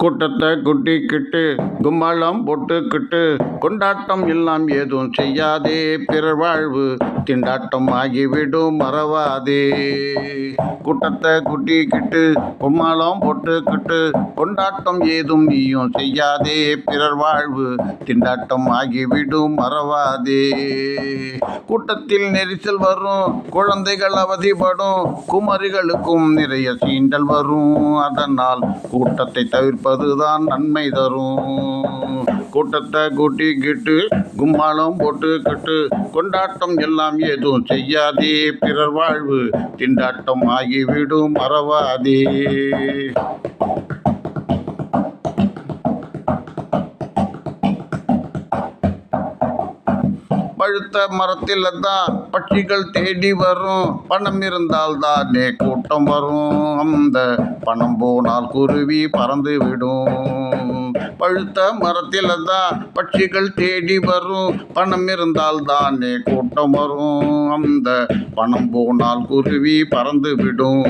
கூட்டத்தை குட்டிக்கிட்டு கும்மாளம் போட்டுக்கிட்டு கொண்டாட்டம் எல்லாம் ஏதும் செய்யாதே பிறர் வாழ்வு திண்டாட்டம் ஆகிவிடும் மறவாதே. கூட்டத்தை குட்டிக்கிட்டு கும்மாளம் போட்டுக்கிட்டு கொண்டாட்டம் ஏதும் நீயும் செய்யாதே பிறர் வாழ்வு திண்டாட்டம் ஆகிவிடும் மறவாதே. கூட்டத்தில் நெரிசல் வரும் குழந்தைகள் அவதிப்படும் குமரிகளுக்கும் நிறைய சீண்டல் வரும். அதனால் கூட்டத்தை தவிர்ப்பதுதான் நன்மை தரும். கூட்டத்தை கூட்டிக்கிட்டு கும்மாளம் போட்டு போட்டுக்கிட்டு கொண்டாட்டம் எல்லாம் எதுவும் செய்யாதே பிறர் வாழ்வு திண்டாட்டம் ஆகிவிடும் மறவாதே. பழுத்த மரத்தில் தான் பட்சிகள் தேடி வரும். பணம் இருந்தால் தானே கூட்டம் வரும். அந்த பணம் போனால் குருவி பறந்து விடும் பழுத்த மரத்தில் தான் பட்சிகள் தேடி வரும். பணம் இருந்தால் தானே கூட்டம் வரும். அந்த பணம் போனால் குருவி பறந்து விடும்.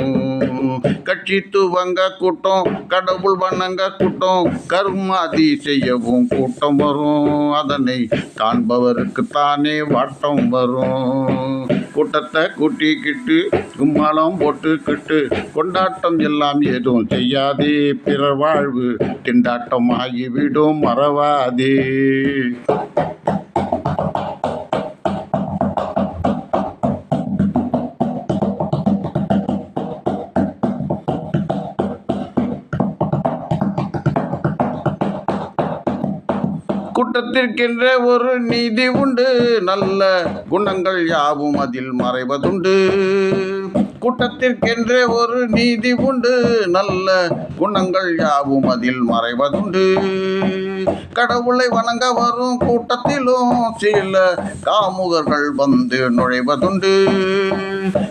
கட்சி துவங்க கூட்டம் கடவுள் வணங்க கூட்டம் கருமாதி செய்யவும் கூட்டம் வரும். அதனை காண்பவருக்கு தானே வாட்டம் வரும். கூட்டத்தை கூட்டிக்கிட்டு கும்மாளம் போட்டுக்கிட்டு கொண்டாட்டம் எல்லாம் எதுவும் செய்யாதே. பிறர் வாழ்வு திண்டாட்டம் ஆகிவிடும் மறவாதே. கூட்டத்திற்கென்ற ஒரு நீதி உண்டு. நல்ல குணங்கள் யாவும் அதில் மறைவதுண்டு. கூட்டத்திற்கென்ற ஒரு நீதி உண்டு. நல்ல குணங்கள் யாவும் அதில் மறைவதுண்டு. கடவுளை வணங்க வரும் கூட்டத்திலும் சில காமுகர்கள் வந்து நுழைவதுண்டு.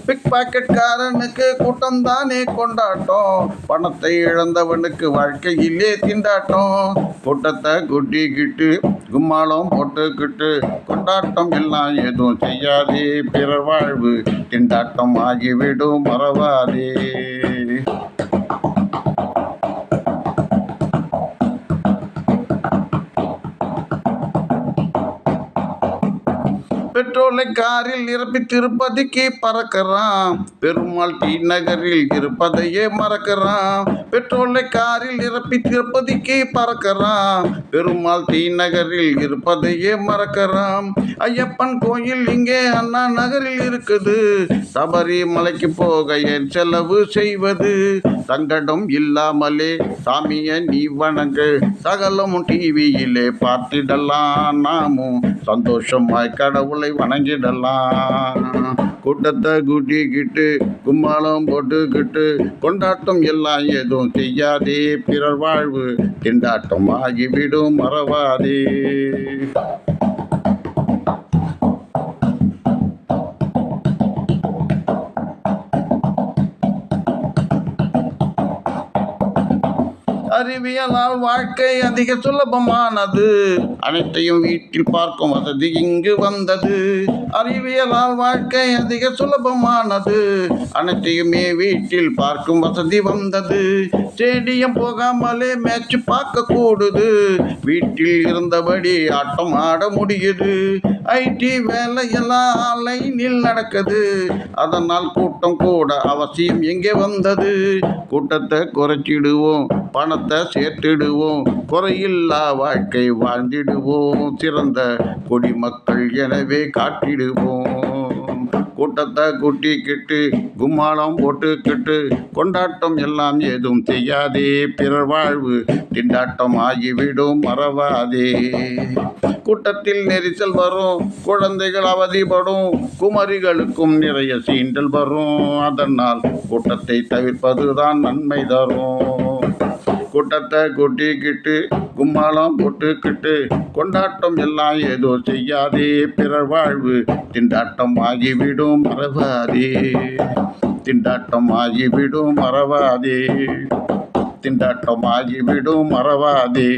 பிக் பாக்கெட்காரனுக்கு கூட்டம் தானே கொண்டாட்டம். பணத்தை இழந்தவனுக்கு வாழ்க்கையிலே திண்டாட்டம். கூட்டத்தை குட்டிக்கிட்டு கும்மாளம் போட்டுக்கிட்டு கொண்டாட்டம் எல்லாம் எதுவும் செய்யாதே. பிறர் வாழ்வு திண்டாட்டம் ஆகிவிடும் மறவாதே. பெட்ரோலை காரில் நிரப்பி திருப்பதிக்கு பறக்கிறான் பெருமாள் டி நகரில் இருப்பதையே மறக்கிறான் பெட்ரோலை காரில் நிரப்பி திருப்பதிக்கு பறக்கிறான் பெருமாள் டி நகரில் இருப்பதையே மறக்கிறான் ஐயப்பன் கோயில் இங்கே அண்ணா நகரில் இருக்குது. சபரிமலைக்கு போக என் செலவு செய்வது. சங்கடம் இல்லாமலே சாமியை நீ வணங்கு. சகலமும் டிவியிலே பார்த்திடலாம் நாமும் சந்தோஷமாய் கடவுளை வணங்கிடலாம். கூட்டத்தை கூட்டிக்கிட்டு கும்மாளம் போட்டுக்கிட்டு கொண்டாட்டம் எல்லாம் எதுவும் செய்யாதே. பிறர் வாழ்வு திண்டாட்டம் ஆகிவிடும் மறவாதே. அறிவியலால் வாழ்க்கை அதிக சுலபமானது. அனைத்தையும் வீட்டில் பார்க்கும் வசதி இங்கு வந்தது. அறிவியலால் வாழ்க்கை அதிக சுலபமானது. அனைத்தையுமே வீட்டில் பார்க்கும் வசதி வந்தது. ஸ்டேடியம் போகாமலே மேட்ச் பார்க்க கூடுது வீட்டில் இருந்தபடி ஆட்டம் ஆட முடியுது. ஐடி வேலையெல்லாம் லைனில் நடக்குது. அதனால் கூட்டம் கூட அவசியம் எங்கே வந்தது? கூட்டத்தை குறைச்சிடுவோம். பணத்தை சேர்த்திடுவோம். குறையில்லா வாழ்க்கை வாழ்ந்திடுவோம். சிறந்த குடிமக்கள் எனவே காட்டிடுவோம் கூட்டத்தை கூட்டிக்கிட்டு கும்மாளம் போட்டுக்கிட்டு கொண்டாட்டம் எல்லாம் எதுவும் செய்யாதே. பிறர் வாழ்வு திண்டாட்டம் ஆகிவிடும் மறவாதே. கூட்டத்தில் நெரிசல் வரும் குழந்தைகள் அவதிப்படும் குமரிகளுக்கும் நிறைய சீண்டல் வரும். அதனால் கூட்டத்தை தவிர்ப்பதுதான் நன்மை தரும். கூட்டத்தை கூட்டிக்கிட்டு கும்மாளம் போட்டுக்கிட்டு கொண்டாட்டம் எல்லாம் ஏதோ செய்யாதே பிறர் வாழ்வு திண்டாட்டம் ஆகிவிடும் மறவாதே. திண்டாட்டம் ஆகிவிடும் மறவாதே. திண்டாட்டம் ஆகிவிடும் மறவாதே.